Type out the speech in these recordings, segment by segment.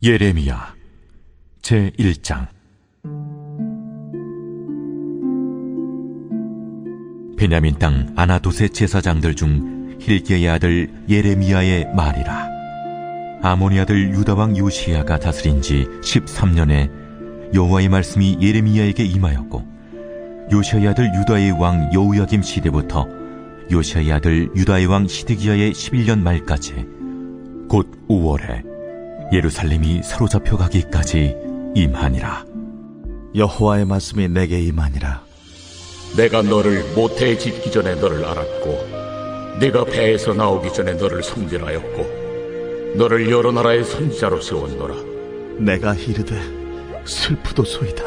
예레미야 제 1장. 베냐민 땅 아나도세 제사장들 중 힐게의 아들 예레미야의 말이라. 아모니 아들 유다 왕 요시야가 다스린 지 13년에 여호와의 말씀이 예레미야에게 임하였고 요시야의 아들 유다의 왕 여우야김 시대부터 요시야의 아들 유다의 왕 시드기야의 11년 말까지 곧 5월에 예루살렘이 사로잡혀 가기까지 임하니라. 여호와의 말씀이 내게 임하니라. 내가 너를 모태에 짓기 전에 너를 알았고 네가 배에서 나오기 전에 너를 성별하였고 너를 여러 나라의 선지자로 세웠노라 내가 이르되 슬프도소이다.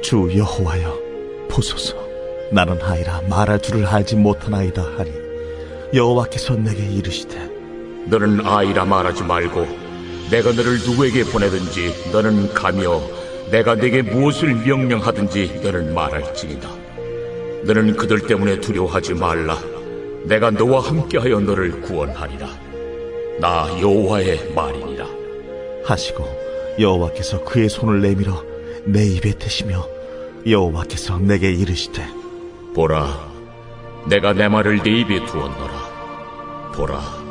주 여호와여 보소서. 나는 하이라 말할 줄을 알지 못하나이다 하니 여호와께서 내게 이르시되 너는 아이라 말하지 말고 내가 너를 누구에게 보내든지 너는 가며 내가 네게 무엇을 명령하든지 너는 말할지니라 너는 그들 때문에 두려워하지 말라. 내가 너와 함께하여 너를 구원하리라. 나 여호와의 말이니라 하시고 여호와께서 그의 손을 내밀어 내 입에 대시며 여호와께서 내게 이르시되 보라 내가 내 말을 네 입에 두었노라. 보라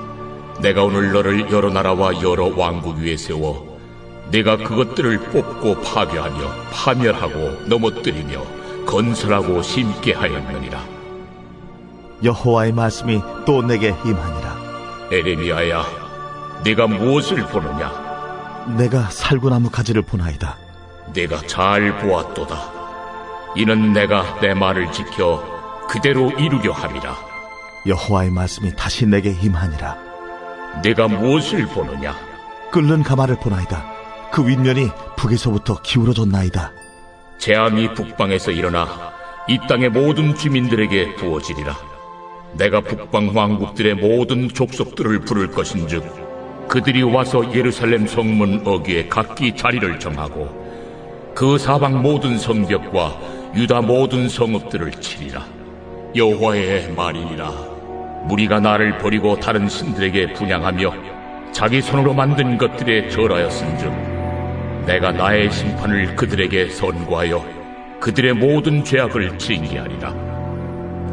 내가 오늘 너를 여러 나라와 여러 왕국 위에 세워 내가 그것들을 뽑고 파괴하며 파멸하고 넘어뜨리며 건설하고 심게 하였느니라 여호와의 말씀이 또 내게 임하니라. 에레미야야 네가 무엇을 보느냐 내가 살구나무 가지를 보나이다. 내가 잘 보았도다 이는 내가 내 말을 지켜 그대로 이루려 함이라 여호와의 말씀이 다시 내게 임하니라. 내가 무엇을 보느냐 끓는 가마를 보나이다. 그 윗면이 북에서부터 기울어졌나이다. 재앙이 북방에서 일어나 이 땅의 모든 주민들에게 부어지리라. 내가 북방 왕국들의 모든 족속들을 부를 것인즉 그들이 와서 예루살렘 성문 어귀에 각기 자리를 정하고 그 사방 모든 성벽과 유다 모든 성읍들을 치리라. 여호와의 말이니라. 무리가 나를 버리고 다른 신들에게 분양하며 자기 손으로 만든 것들에 절하였은즉 내가 나의 심판을 그들에게 선고하여 그들의 모든 죄악을 징계하리라.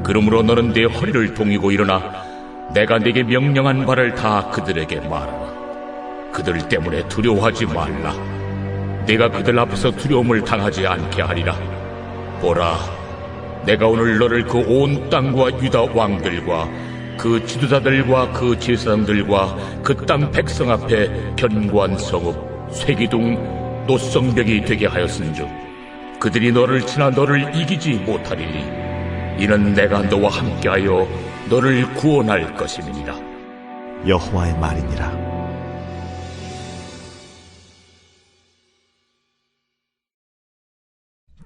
그러므로 너는 내 허리를 동이고 일어나 내가 네게 명령한 바를 다 그들에게 말하라. 그들 때문에 두려워하지 말라. 내가 그들 앞에서 두려움을 당하지 않게 하리라. 보라, 내가 오늘 너를 그 온 땅과 유다 왕들과 그 지도자들과 그 제사장들과 그 땅 백성 앞에 견고한 성읍, 쇠기둥, 노성벽이 되게 하였은즉 그들이 너를 지나 너를 이기지 못하리니 이는 내가 너와 함께하여 너를 구원할 것임이니라. 여호와의 말이니라.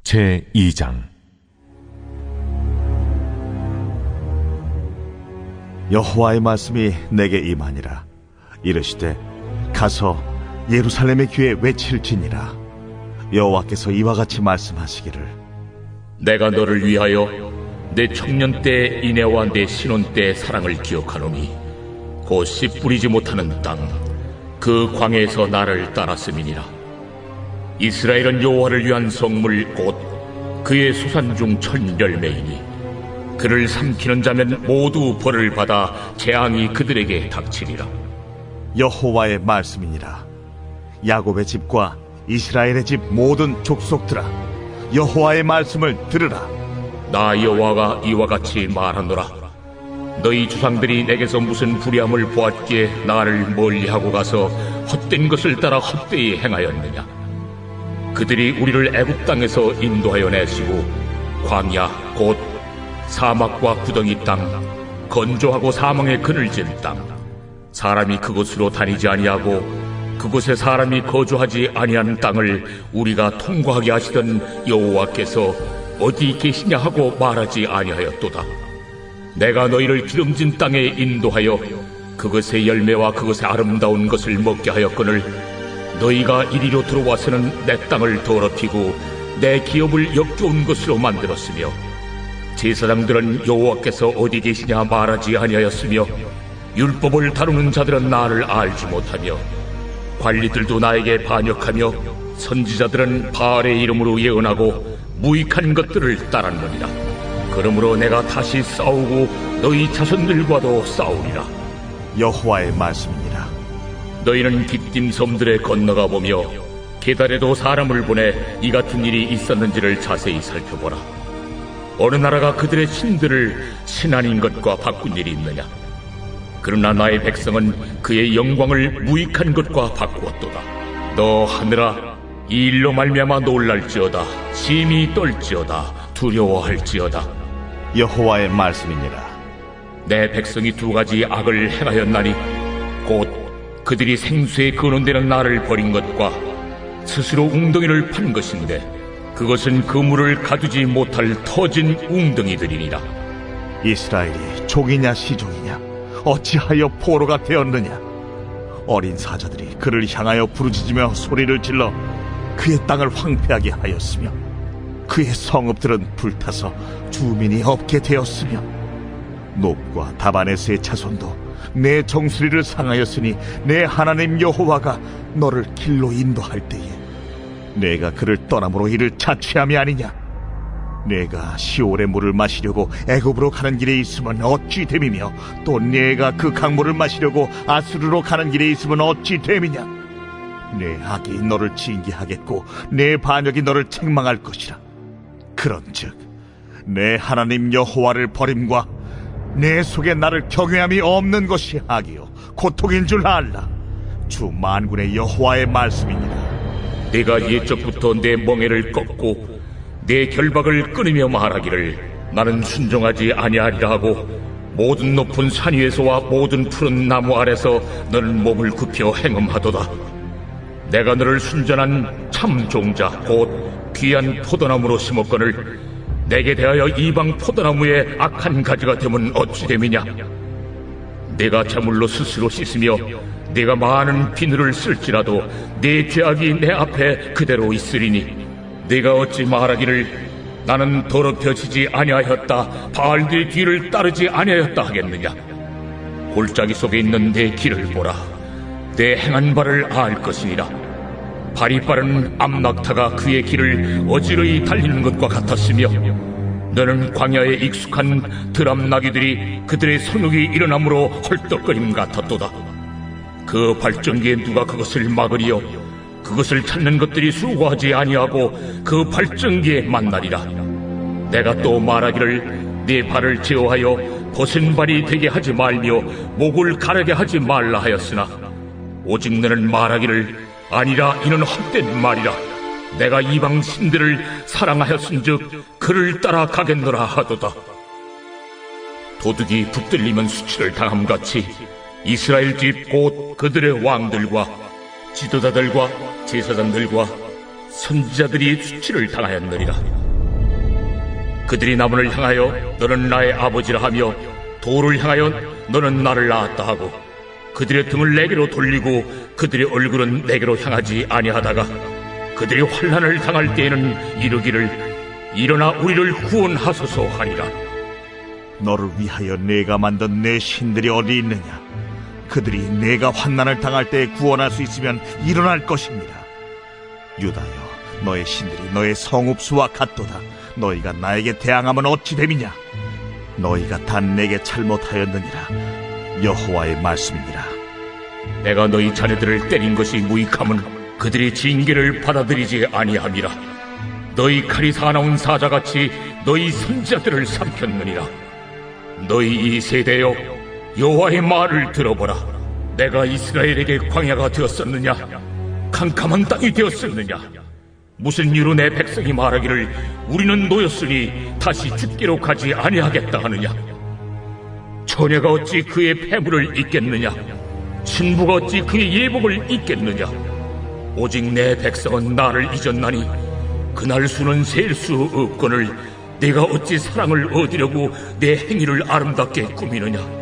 제 2장 여호와의 말씀이 내게 임하니라. 이르시되 가서 예루살렘의 귀에 외칠지니라. 여호와께서 이와 같이 말씀하시기를 내가 너를 위하여 내 청년 때 인애와 내 신혼 때 사랑을 기억하노니 곧 씨 뿌리지 못하는 땅 그 광야에서 나를 따랐음이니라 이스라엘은 여호와를 위한 성물 곧 그의 소산 중천 열매이니 그를 삼키는 자면 모두 벌을 받아 재앙이 그들에게 닥치리라 여호와의 말씀이니라. 야곱의 집과 이스라엘의 집 모든 족속들아 여호와의 말씀을 들으라. 나 여호와가 이와 같이 말하노라 너희 조상들이 내게서 무슨 불의함을 보았기에 나를 멀리하고 가서 헛된 것을 따라 헛되이 행하였느냐 그들이 우리를 애굽 땅에서 인도하여 내시고 광야 곧 사막과 구덩이 땅 건조하고 사망의 그늘진 땅 사람이 그곳으로 다니지 아니하고 그곳에 사람이 거주하지 아니하는 땅을 우리가 통과하게 하시던 여호와께서 어디 계시냐 하고 말하지 아니하였도다. 내가 너희를 기름진 땅에 인도하여 그것의 열매와 그것의 아름다운 것을 먹게 하였거늘 너희가 이리로 들어와서는 내 땅을 더럽히고 내 기업을 역겨운 것으로 만들었으며 제사장들은 여호와께서 어디 계시냐 말하지 아니하였으며 율법을 다루는 자들은 나를 알지 못하며 관리들도 나에게 반역하며 선지자들은 바알의 이름으로 예언하고 무익한 것들을 따랐느니라. 그러므로 내가 다시 싸우고 너희 자손들과도 싸우리라. 여호와의 말씀이니라. 너희는 깃딤 섬들에 건너가 보며 계달에도 사람을 보내 이 같은 일이 있었는지를 자세히 살펴보라. 어느 나라가 그들의 신들을 신 아닌 것과 바꾼 일이 있느냐? 그러나 나의 백성은 그의 영광을 무익한 것과 바꾸었도다. 너 하늘아, 이 일로 말미암아 놀랄지어다. 심히 떨지어다. 두려워할지어다. 여호와의 말씀이니라. 내 백성이 두 가지 악을 행하였나니 곧 그들이 생수에 근원되는 나를 버린 것과 스스로 웅덩이를 판 것인데 그것은 그물을 가두지 못할 터진 웅덩이들이니라. 이스라엘이 종이냐 시종이냐 어찌하여 포로가 되었느냐? 어린 사자들이 그를 향하여 부르짖으며 소리를 질러 그의 땅을 황폐하게 하였으며 그의 성읍들은 불타서 주민이 없게 되었으며 높과 다바네스의 자손도 내 정수리를 상하였으니 내 하나님 여호와가 너를 길로 인도할 때에 내가 그를 떠남으로 이를 자취함이 아니냐? 내가 시올의 물을 마시려고 애굽으로 가는 길에 있으면 어찌 됨이며 또 내가 그 강물을 마시려고 아수르로 가는 길에 있으면 어찌 됨이냐? 내 악이 너를 징계하겠고 내 반역이 너를 책망할 것이라. 그런즉 내 하나님 여호와를 버림과 내 속에 나를 경외함이 없는 것이 악이요 고통인 줄 알라. 주 만군의 여호와의 말씀이니라 내가 옛적부터 내 멍에를 꺾고 내 결박을 끊으며 말하기를 나는 순종하지 아니하리라 하고 모든 높은 산 위에서와 모든 푸른 나무 아래서 너는 몸을 굽혀 행음하도다. 내가 너를 순전한 참 종자 곧 귀한 포도나무로 심었거늘 내게 대하여 이방 포도나무의 악한 가지가 되면 어찌 됨이냐? 내가 자물로 스스로 씻으며 내가 많은 비늘을 쓸지라도 내 죄악이 내 앞에 그대로 있으리니 내가 어찌 말하기를 나는 더럽혀지지 아니하였다 바알들의 뒤를 따르지 아니하였다 하겠느냐? 골짜기 속에 있는 내 길을 보라. 내 행한 바를 알 것이니라. 발이 빠른 암낙타가 그의 길을 어지러이 달리는 것과 같았으며 너는 광야에 익숙한 드람나귀들이 그들의 성욕이 일어남으로 헐떡거림 같았도다 그 발전기에 누가 그것을 막으리요? 그것을 찾는 것들이 수고하지 아니하고 그 발전기에 만나리라. 내가 또 말하기를 네 발을 제어하여 벗은 발이 되게 하지 말며 목을 가르게 하지 말라 하였으나 오직 너는 말하기를 아니라 이는 헛된 말이라. 내가 이방 신들을 사랑하였은즉 그를 따라 가겠노라 하도다. 도둑이 붙들리면 수치를 당함같이 이스라엘 집 곧 그들의 왕들과 지도자들과 제사장들과 선지자들이 수치를 당하였느니라 그들이 나무를 향하여 너는 나의 아버지라 하며 돌을 향하여 너는 나를 낳았다 하고 그들의 등을 내게로 돌리고 그들의 얼굴은 내게로 향하지 아니하다가 그들이 환란을 당할 때에는 이르기를 일어나 우리를 구원하소서 하리라 너를 위하여 내가 만든 내 신들이 어디 있느냐? 그들이 내가 환난을 당할 때 구원할 수 있으면 일어날 것입니다. 유다여, 너의 신들이 너의 성읍수와 같도다. 너희가 나에게 대항하면 어찌 됨이냐? 너희가 단 내게 잘못하였느니라. 여호와의 말씀이니라. 내가 너희 자네들을 때린 것이 무익함은 그들이 징계를 받아들이지 아니함이라 너희 칼이 사나운 사자같이 너희 선자들을 삼켰느니라 너희 이 세대여 여호와의 말을 들어보라. 내가 이스라엘에게 광야가 되었었느냐? 캄캄한 땅이 되었었느냐? 무슨 이유로 내 백성이 말하기를 우리는 노였으니 다시 죽기로 가지 아니하겠다 하느냐? 처녀가 어찌 그의 폐물을 잊겠느냐? 신부가 어찌 그의 예복을 잊겠느냐? 오직 내 백성은 나를 잊었나니 그날 수는 셀 수 없거늘 내가 어찌 사랑을 얻으려고 내 행위를 아름답게 꾸미느냐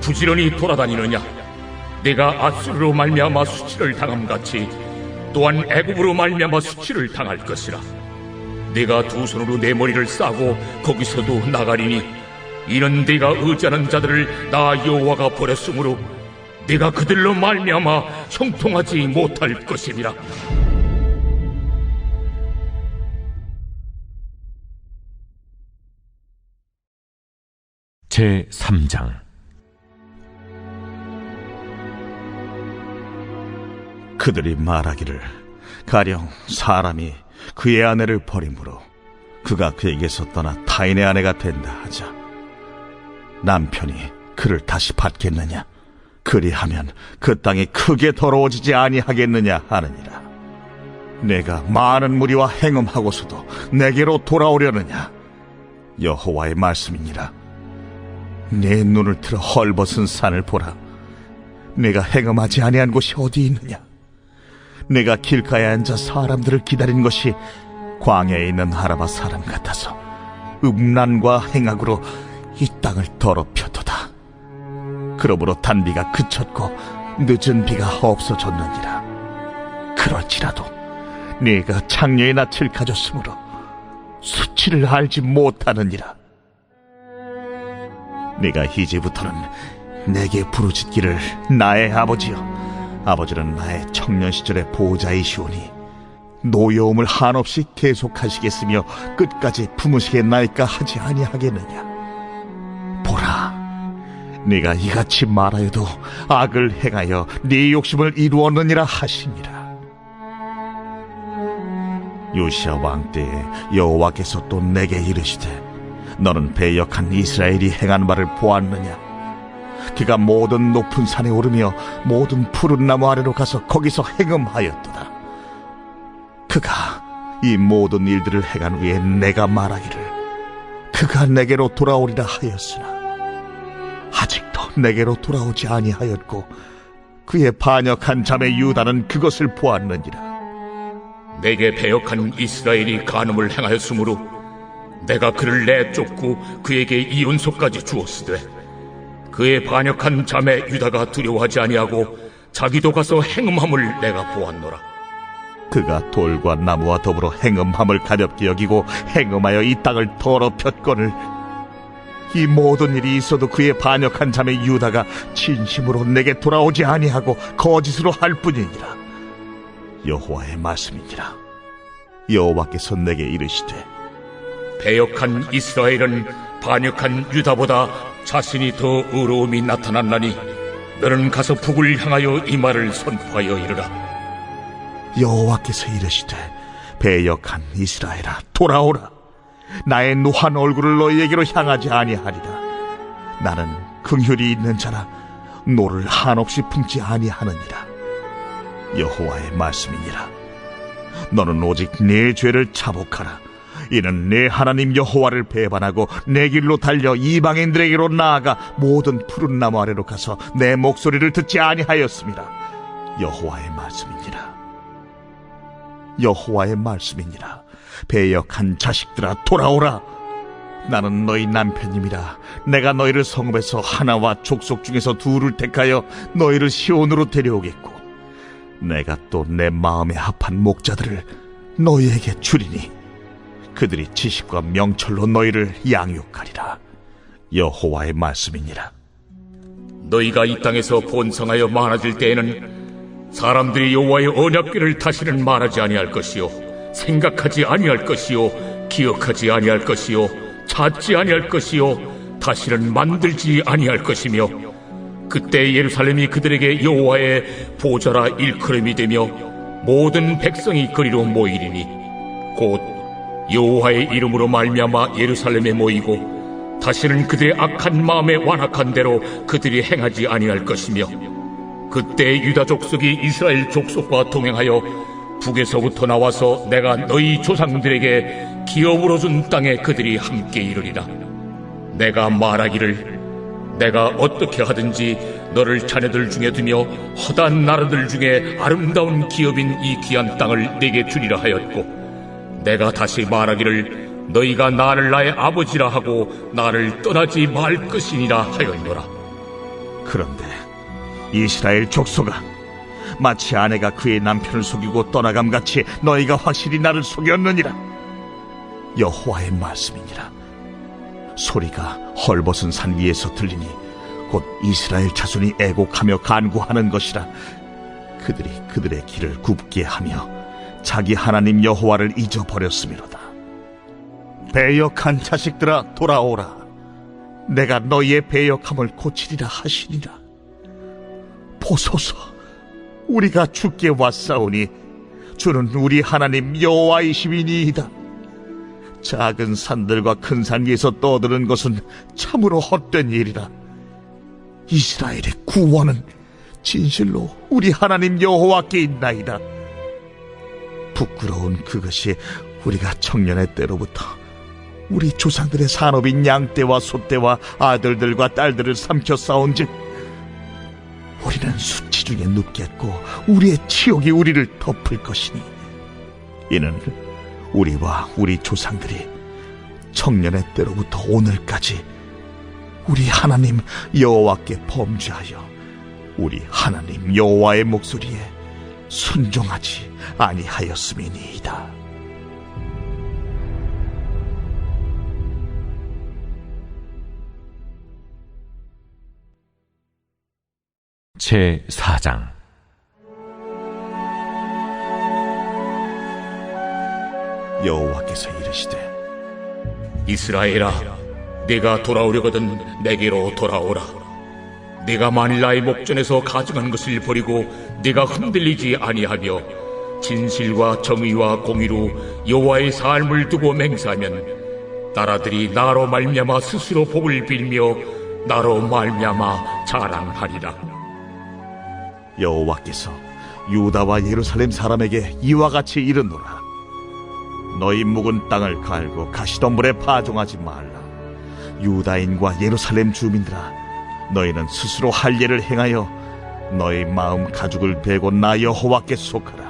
부지런히 돌아다니느냐? 내가 아수르로 말미암아 수치를 당함 같이 또한 애굽으로 말미암아 수치를 당할 것이라. 내가 두 손으로 내 머리를 싸고 거기서도 나가리니 이는 내가 의지하는 자들을 나 여호와가 버렸으므로 내가 그들로 말미암아 형통하지 못할 것이니라. 제 3장 그들이 말하기를 가령 사람이 그의 아내를 버림으로 그가 그에게서 떠나 타인의 아내가 된다 하자 남편이 그를 다시 받겠느냐? 그리하면 그 땅이 크게 더러워지지 아니하겠느냐 하느니라. 내가 많은 무리와 행음하고서도 내게로 돌아오려느냐? 여호와의 말씀이니라. 내 눈을 틀어 헐벗은 산을 보라. 내가 행음하지 아니한 곳이 어디 있느냐 내가 길가에 앉아 사람들을 기다린 것이 광야에 있는 하라바 사람 같아서 음란과 행악으로 이 땅을 더럽혔도다. 그러므로 단비가 그쳤고 늦은 비가 없어졌느니라. 그럴지라도 네가 창녀의 낯을 가졌으므로 수치를 알지 못하느니라. 네가 이제부터는 내게 부르짖기를 나의 아버지여 아버지는 나의 청년 시절의 보호자이시오니 노여움을 한없이 계속하시겠으며 끝까지 품으시겠나이까 하지 아니하겠느냐? 보라 네가 이같이 말하여도 악을 행하여 네 욕심을 이루었느니라 하시니라 요시아 왕 때에 여호와께서 또 내게 이르시되 너는 배역한 이스라엘이 행한 바를 보았느냐 그가 모든 높은 산에 오르며 모든 푸른 나무 아래로 가서 거기서 행음하였도다. 그가 이 모든 일들을 행한 후에 내가 말하기를 그가 내게로 돌아오리라 하였으나 아직도 내게로 돌아오지 아니하였고 그의 반역한 자매 유다는 그것을 보았느니라. 내게 배역한 이스라엘이 간음을 행하였으므로 내가 그를 내쫓고 그에게 이혼소까지 주었으되 그의 반역한 자매 유다가 두려워하지 아니하고 자기도 가서 행음함을 내가 보았노라. 그가 돌과 나무와 더불어 행음함을 가볍게 여기고 행음하여 이 땅을 더럽혔거늘 이 모든 일이 있어도 그의 반역한 자매 유다가 진심으로 내게 돌아오지 아니하고 거짓으로 할 뿐이니라 여호와의 말씀이니라 여호와께서 내게 이르시되 배역한 이스라엘은 반역한 유다보다 자신이 더 의로움이 나타났나니 너는 가서 북을 향하여 이 말을 선포하여 이르라. 여호와께서 이르시되 배역한 이스라엘아 돌아오라. 나의 노한 얼굴을 너희에게로 향하지 아니하리라. 나는 긍휼이 있는 자라. 노를 한없이 품지 아니하느니라. 여호와의 말씀이니라. 너는 오직 네 죄를 자복하라 이는 내 하나님 여호와를 배반하고 내 길로 달려 이방인들에게로 나아가 모든 푸른 나무 아래로 가서 내 목소리를 듣지 아니하였습니다. 여호와의 말씀이니라. 여호와의 말씀이니라. 배역한 자식들아 돌아오라. 나는 너희 남편님이라. 내가 너희를 성읍에서 하나와 족속 중에서 둘을 택하여 너희를 시온으로 데려오겠고, 내가 또 내 마음에 합한 목자들을 너희에게 주리니 그들이 지식과 명철로 너희를 양육하리라. 여호와의 말씀이니라. 너희가 이 땅에서 번성하여 많아질 때에는 사람들이 여호와의 언약궤를 다시는 말하지 아니할 것이요 생각하지 아니할 것이요 기억하지 아니할 것이요 찾지 아니할 것이요 다시는 만들지 아니할 것이며 그때 예루살렘이 그들에게 여호와의 보좌라 일컬음이 되며 모든 백성이 그리로 모이리니 곧 여호와의 이름으로 말미암아 예루살렘에 모이고 다시는 그들의 악한 마음에 완악한 대로 그들이 행하지 아니할 것이며 그때 유다 족속이 이스라엘 족속과 동행하여 북에서부터 나와서 내가 너희 조상들에게 기업으로 준 땅에 그들이 함께 이르리라. 내가 말하기를 내가 어떻게 하든지 너를 자네들 중에 두며 허다한 나라들 중에 아름다운 기업인 이 귀한 땅을 내게 주리라 하였고 내가 다시 말하기를 너희가 나를 나의 아버지라 하고 나를 떠나지 말 것이니라 하였노라. 그런데 이스라엘 족속아 마치 아내가 그의 남편을 속이고 떠나감 같이 너희가 확실히 나를 속였느니라. 여호와의 말씀이니라. 소리가 헐벗은 산 위에서 들리니 곧 이스라엘 자손이 애곡하며 간구하는 것이라. 그들이 그들의 길을 굽게 하며 자기 하나님 여호와를 잊어버렸음이로다. 배역한 자식들아 돌아오라. 내가 너희의 배역함을 고치리라 하시니라. 보소서 우리가 주께 왔사오니 주는 우리 하나님 여호와이시니이다. 작은 산들과 큰 산 위에서 떠드는 것은 참으로 헛된 일이라. 이스라엘의 구원은 진실로 우리 하나님 여호와께 있나이다 부끄러운 그것이 우리가 청년의 때로부터 우리 조상들의 산업인 양떼와 소떼와 아들들과 딸들을 삼켜 싸운즉 우리는 수치 중에 눕겠고 우리의 치욕이 우리를 덮을 것이니 이는 우리와 우리 조상들이 청년의 때로부터 오늘까지 우리 하나님 여호와께 범죄하여 우리 하나님 여호와의 목소리에 순종하지 아니하였음이니이다. 제 4장 여호와께서 이르시되 이스라엘아 네가 돌아오려거든 내게로 돌아오라 네가 만일 나의 목전에서 가증한 것을 버리고 네가 흔들리지 아니하며 진실과 정의와 공의로 여호와의 삶을 두고 맹세하면 나라들이 나로 말미암아 스스로 복을 빌며 나로 말미암아 자랑하리라. 여호와께서 유다와 예루살렘 사람에게 이와 같이 이르노라. 너희 묵은 땅을 갈고 가시덤불에 파종하지 말라. 유다인과 예루살렘 주민들아 너희는 스스로 할 일을 행하여 너희 마음 가죽을 베고 나 여호와께 속하라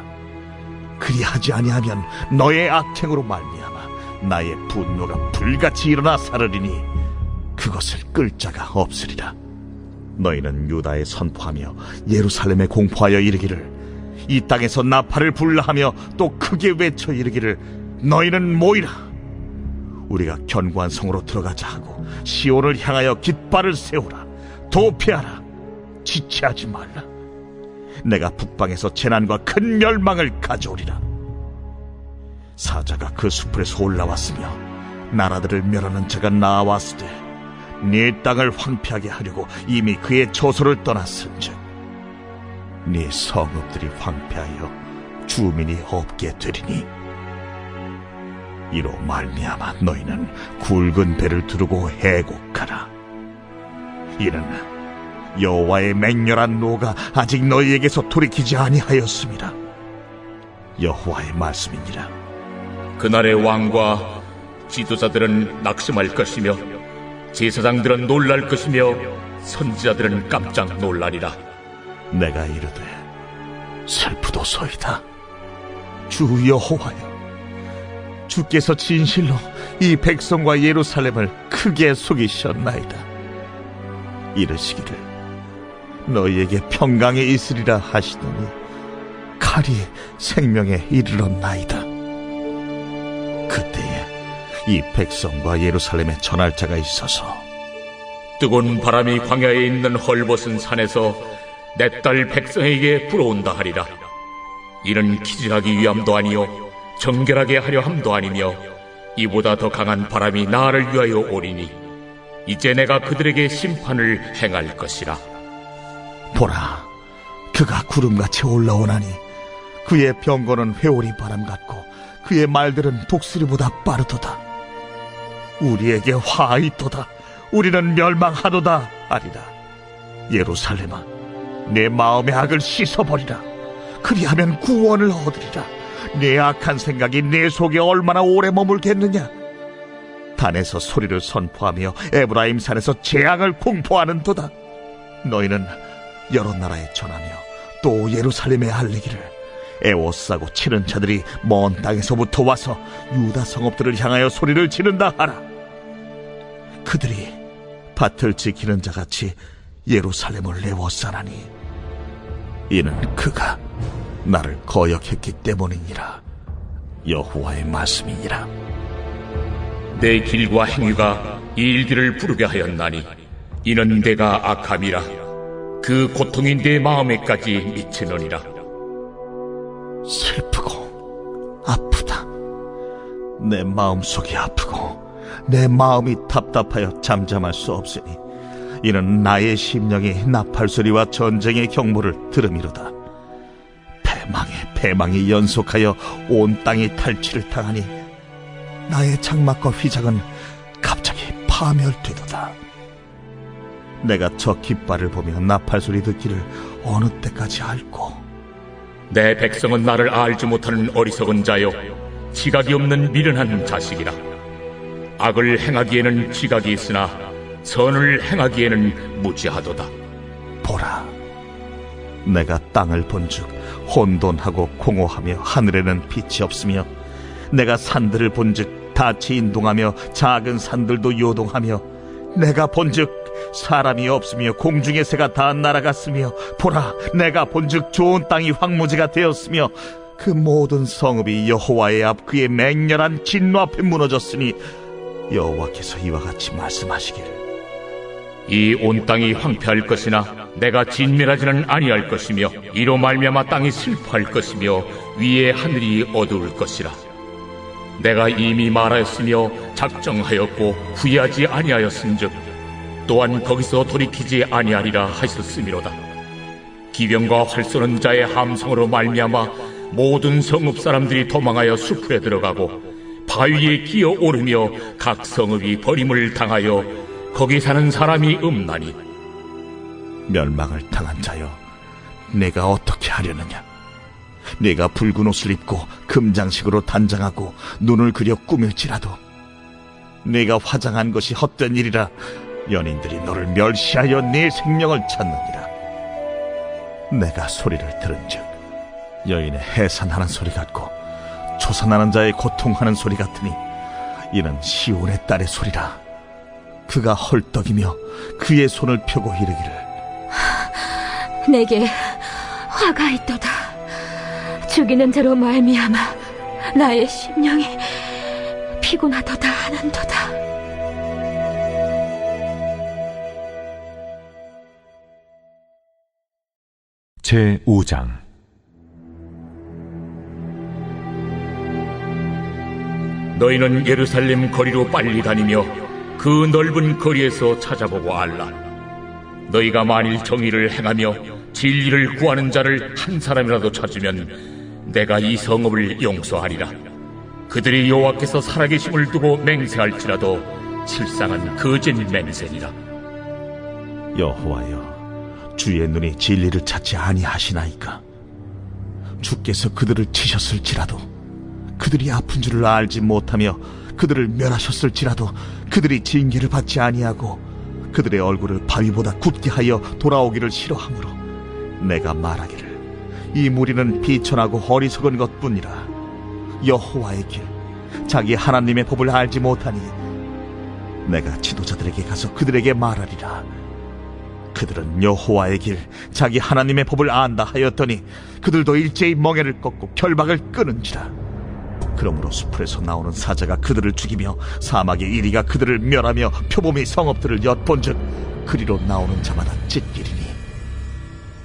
그리하지 아니하면 너의 악행으로 말미암아 나의 분노가 불같이 일어나 사르리니 그것을 끌 자가 없으리라. 너희는 유다에 선포하며 예루살렘에 공포하여 이르기를 이 땅에서 나팔을 불라하며 또 크게 외쳐 이르기를 너희는 모이라. 우리가 견고한 성으로 들어가자 하고 시온을 향하여 깃발을 세우라. 도피하라. 지체하지 말라 내가 북방에서 재난과 큰 멸망을 가져오리라. 사자가 그 숲에서 올라왔으며 나라들을 멸하는 자가 나왔으되 네 땅을 황폐하게 하려고 이미 그의 처소를 떠났은즉 네 성읍들이 황폐하여 주민이 없게 되리니. 이로 말미암아 너희는 굵은 배를 두르고 해곡하라. 이는 여호와의 맹렬한 노가 아직 너희에게서 돌이키지 아니하였습니다. 여호와의 말씀이니라. 그날의 왕과 지도자들은 낙심할 것이며 제사장들은 놀랄 것이며 선지자들은 깜짝 놀라리라. 내가 이르되 슬프도소이다. 주 여호와여 주께서 진실로 이 백성과 예루살렘을 크게 속이셨나이다. 이르시기를 너희에게 평강에 있으리라 하시더니 칼이 생명에 이르렀나이다 그때에 이 백성과 예루살렘에 전할 자가 있어서 뜨거운 바람이 광야에 있는 헐벗은 산에서 내 딸 백성에게 불어온다 하리라. 이는 기질하기 위함도 아니요 정결하게 하려 함도 아니며 이보다 더 강한 바람이 나를 위하여 오리니 이제 내가 그들에게 심판을 행할 것이라. 보라 그가 구름같이 올라오나니 그의 병거는 회오리 바람 같고 그의 말들은 독수리보다 빠르도다. 우리에게 화 있도다. 우리는 멸망하도다 아리라. 예루살렘아 내 마음의 악을 씻어버리라. 그리하면 구원을 얻으리라. 내 악한 생각이 내 속에 얼마나 오래 머물겠느냐? 단에서 소리를 선포하며 에브라임 산에서 재앙을 공포하는도다. 너희는 여러 나라에 전하며 또 예루살렘에 알리기를 애워싸고 치는 자들이 먼 땅에서부터 와서 유다 성읍들을 향하여 소리를 지른다 하라. 그들이 밭을 지키는 자같이 예루살렘을 애워싸라니 이는 그가 나를 거역했기 때문이니라. 여호와의 말씀이니라. 내 길과 행위가 이 일들을 부르게 하였나니 이는 내가 악함이라 그 고통이 내 마음에까지 미치느니라. 슬프고 아프다. 내 마음속이 아프고 내 마음이 답답하여 잠잠할 수 없으니 이는 나의 심령이 나팔 소리와 전쟁의 경보를 들음이로다. 패망에 패망이 연속하여 온 땅이 탈취를 당하니 나의 장막과 휘장은 갑자기 파멸되도다. 내가 저 깃발을 보며 나팔 소리 듣기를 어느 때까지 앓고? 내 백성은 나를 알지 못하는 어리석은 자요. 지각이 없는 미련한 자식이라. 악을 행하기에는 지각이 있으나 선을 행하기에는 무지하도다. 보라 내가 땅을 본즉 혼돈하고 공허하며 하늘에는 빛이 없으며 내가 산들을 본즉 닻이 인동하며 작은 산들도 요동하며 내가 본즉 사람이 없으며 공중의 새가 다 날아갔으며 보라 내가 본즉 좋은 땅이 황무지가 되었으며 그 모든 성읍이 여호와의 앞 그의 맹렬한 진노 앞에 무너졌으니 여호와께서 이와 같이 말씀하시기를. 이온 땅이 황폐할 것이나 내가 진멸하지는 아니할 것이며 이로 말미암아 땅이 슬퍼할 것이며 위에 하늘이 어두울 것이라. 내가 이미 말하였으며 작정하였고 후회하지 아니하였은즉 또한 거기서 돌이키지 아니하리라 하셨음이로다. 기병과 활 쏘는 자의 함성으로 말미암아 모든 성읍 사람들이 도망하여 숲에 들어가고 바위에 기어 오르며 각 성읍이 버림을 당하여 거기 사는 사람이 없나니. 멸망을 당한 자여 내가 어떻게 하려느냐? 내가 붉은 옷을 입고 금장식으로 단장하고 눈을 그려 꾸밀지라도 내가 화장한 것이 헛된 일이라 연인들이 너를 멸시하여 네 생명을 찾느니라 내가 소리를 들은즉 여인의 해산하는 소리 같고 초산하는 자의 고통하는 소리 같으니 이는 시온의 딸의 소리라 그가 헐떡이며 그의 손을 펴고 이르기를 내게 화가 있도다. 죽이는 자로 말미암아 나의 심령이 피곤하도다 하는도다. 제 5장 너희는 예루살렘 거리로 빨리 다니며 그 넓은 거리에서 찾아보고 알라. 너희가 만일 정의를 행하며 진리를 구하는 자를 한 사람이라도 찾으면 내가 이 성읍을 용서하리라. 그들이 여호와께서 살아계심을 두고 맹세할지라도 실상은 거짓 맹세니라. 여호와여 주의 눈이 진리를 찾지 아니하시나이까? 주께서 그들을 치셨을지라도 그들이 아픈 줄을 알지 못하며 그들을 멸하셨을지라도 그들이 징계를 받지 아니하고 그들의 얼굴을 바위보다 굳게 하여 돌아오기를 싫어하므로 내가 말하기를 이 무리는 비천하고 어리석은 것뿐이라. 여호와의 길 자기 하나님의 법을 알지 못하니 내가 지도자들에게 가서 그들에게 말하리라 그들은 여호와의 길 자기 하나님의 법을 안다 하였더니 그들도 일제히 멍에를 꺾고 결박을 끊은지라 그러므로 숲에서 나오는 사자가 그들을 죽이며 사막의 이리가 그들을 멸하며 표범이 성읍들을 엿본즉 그리로 나오는 자마다 찢기리니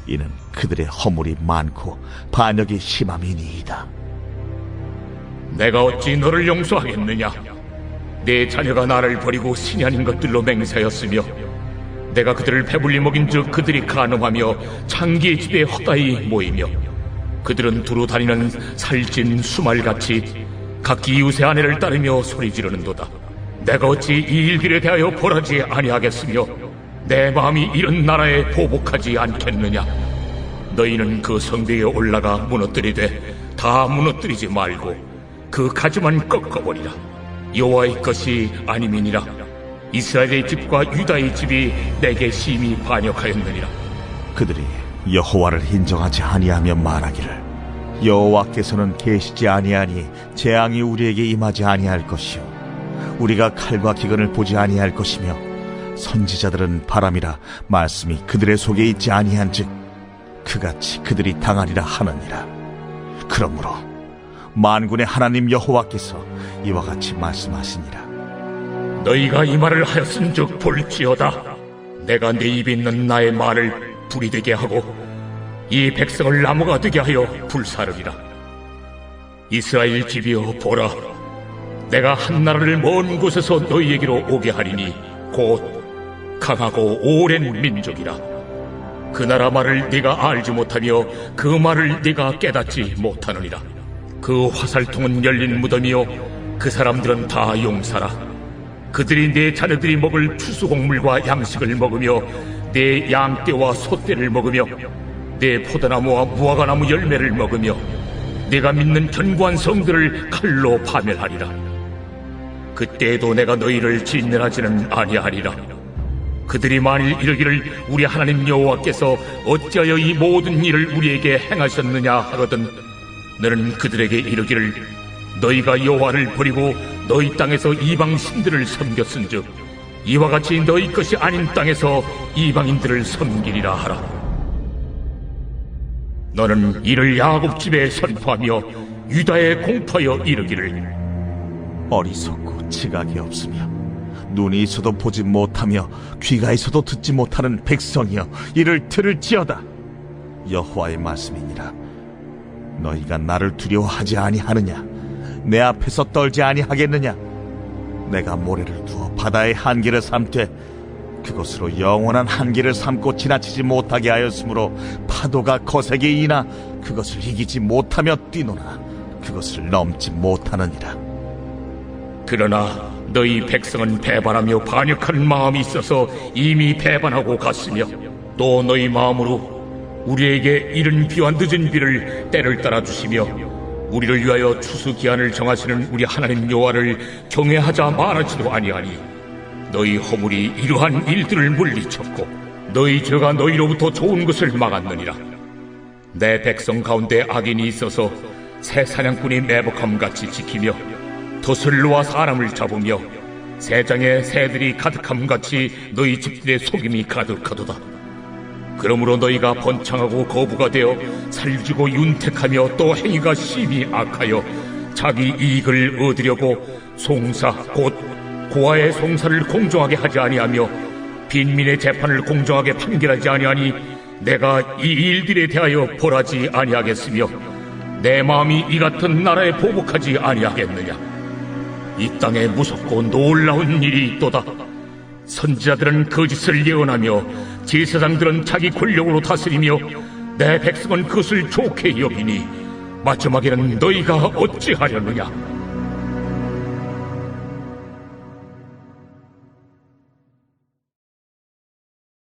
이는 그들의 허물이 많고 반역이 심함이니이다 내가 어찌 너를 용서하겠느냐? 내 자녀가 나를 버리고 신이 아닌 것들로 맹세하였으며 내가 그들을 배불리 먹인즉 그들이 간음하며 창기의 집에 헛다이 모이며 그들은 두루 다니는 살찐 수말같이 각기 이웃의 아내를 따르며 소리 지르는도다. 내가 어찌 이 일들에 대하여 벌하지 아니하겠으며 내 마음이 이런 나라에 보복하지 않겠느냐? 너희는 그 성벽에 올라가 무너뜨리되 다 무너뜨리지 말고 그 가지만 꺾어버리라. 여호와의 것이 아님이니라 이스라엘의 집과 유다의 집이 내게 심히 반역하였느니라. 그들이 여호와를 인정하지 아니하며 말하기를 여호와께서는 계시지 아니하니 재앙이 우리에게 임하지 아니할 것이요. 우리가 칼과 기근을 보지 아니할 것이며 선지자들은 바람이라 말씀이 그들의 속에 있지 아니한즉 그같이 그들이 당하리라 하느니라. 그러므로 만군의 하나님 여호와께서 이와 같이 말씀하시니라 너희가 이 말을 하였은즉 볼지어다. 내가 내 입에 있는 나의 말을 불이 되게 하고 이 백성을 나무가 되게 하여 불사르리라. 이스라엘 집이여 보라. 내가 한 나라를 먼 곳에서 너희에게로 오게 하리니 곧 강하고 오랜 민족이라. 그 나라 말을 네가 알지 못하며 그 말을 네가 깨닫지 못하느니라. 그 화살통은 열린 무덤이요. 그 사람들은 다 용사라 그들이 내 자녀들이 먹을 추수곡물과 양식을 먹으며 내 양떼와 소떼를 먹으며 내 포도나무와 무화과나무 열매를 먹으며 내가 믿는 견고한 성들을 칼로 파멸하리라. 그때에도 내가 너희를 진멸하지는 아니하리라. 그들이 만일 이르기를 우리 하나님 여호와께서 어찌하여 이 모든 일을 우리에게 행하셨느냐 하거든 너는 그들에게 이르기를 너희가 여호와를 버리고 너희 땅에서 이방 신들을 섬겼은즉 이와 같이 너희 것이 아닌 땅에서 이방인들을 섬기리라 하라. 너는 이를 야곱 집에 선포하며 유다에 공포하여 이르기를. 어리석고 지각이 없으며 눈이 있어도 보지 못하며 귀가 있어도 듣지 못하는 백성이여 이를 들을지어다. 여호와의 말씀이니라. 너희가 나를 두려워하지 아니하느냐 내 앞에서 떨지 아니하겠느냐? 내가 모래를 두어 바다의 한계를 삼되 그것으로 영원한 한계를 삼고 지나치지 못하게 하였으므로 파도가 거세게 이나 그것을 이기지 못하며 뛰노나 그것을 넘지 못하느니라. 그러나 너희 백성은 배반하며 반역하는 마음이 있어서 이미 배반하고 갔으며 또 너희 마음으로 우리에게 이른 비와 늦은 비를 때를 따라 주시며 우리를 위하여 추수 기한을 정하시는 우리 하나님 여호와를 경외하자 말하지도 아니하니 너희 허물이 이러한 일들을 물리쳤고 너희 죄가 너희로부터 좋은 것을 막았느니라 내 백성 가운데 악인이 있어서 새 사냥꾼이 매복함 같이 지키며 놓아 사람을 잡으며 새장에 새들이 가득함 같이 너희 집들의 속임이 가득하도다. 그러므로 너희가 번창하고 거부가 되어 살지고 윤택하며 또 행위가 심히 악하여 자기 이익을 얻으려고 송사 곧 고아의 송사를 공정하게 하지 아니하며 빈민의 재판을 공정하게 판결하지 아니하니 내가 이 일들에 대하여 벌하지 아니하겠으며 내 마음이 이 같은 나라에 보복하지 아니하겠느냐? 이 땅에 무섭고 놀라운 일이 있도다 선지자들은 거짓을 예언하며 제사장들은 자기 권력으로 다스리며 내 백성은 그것을 좋게 여기니 마지막에는 너희가 어찌하려느냐